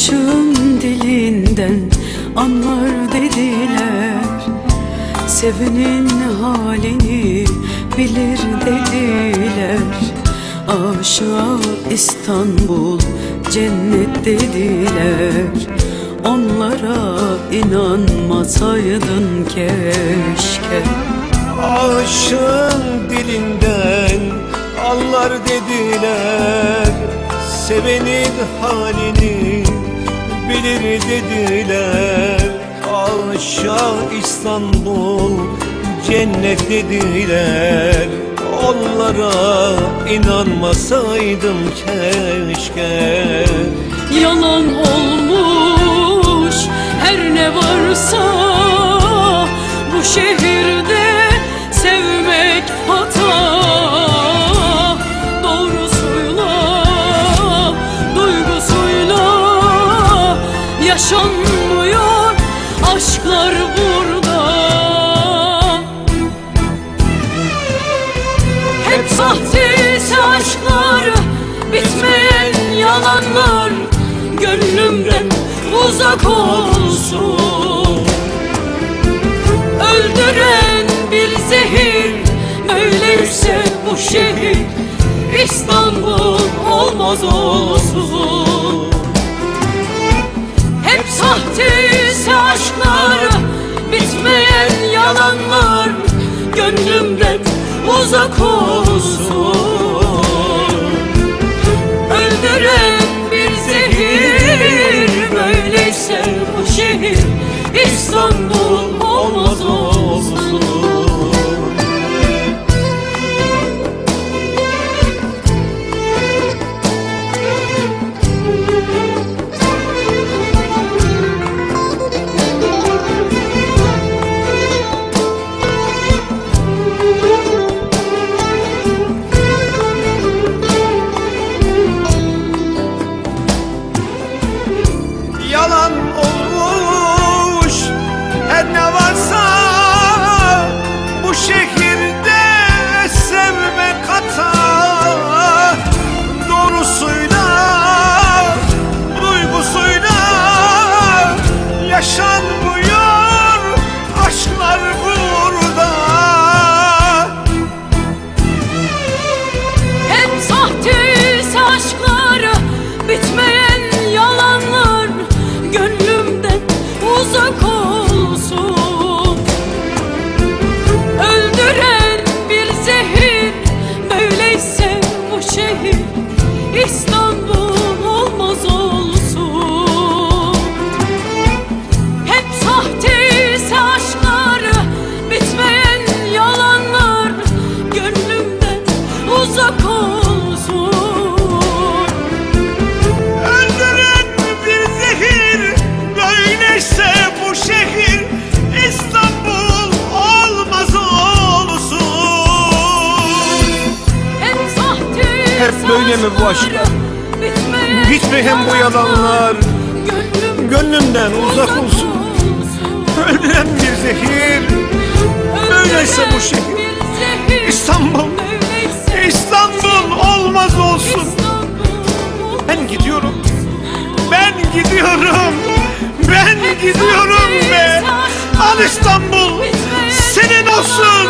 Aşığın dilinden anlar dediler. Sevenin halini bilir dediler. Aşağı İstanbul cennet dediler. Onlara inanmasaydın keşke. Aşığın dilinden anlar dediler. Sevenin halini bilir dediler Aşağı İstanbul cennet dediler. Onlara inanmasaydım keşke. Yalan olmuş her ne varsa Bu şehirde Gönlümden uzak olsun. Öldüren bir zehir Böyleyse bu şehir İstanbul olmaz olsun. Hep sahteyse aşklar Bitmeyen yalanlar Gönlümden uzak olsun İstanbul böyle mi bu aşklar? Bitmeyen, bu yalanlar. Gönlümden uzak olsun. Öldüren bir zehir. Böyleyse bu şehir. İstanbul. İstanbul olmaz olsun. Ben gidiyorum. Ben gidiyorum. Ben gidiyorum be Al İstanbul. Senin olsun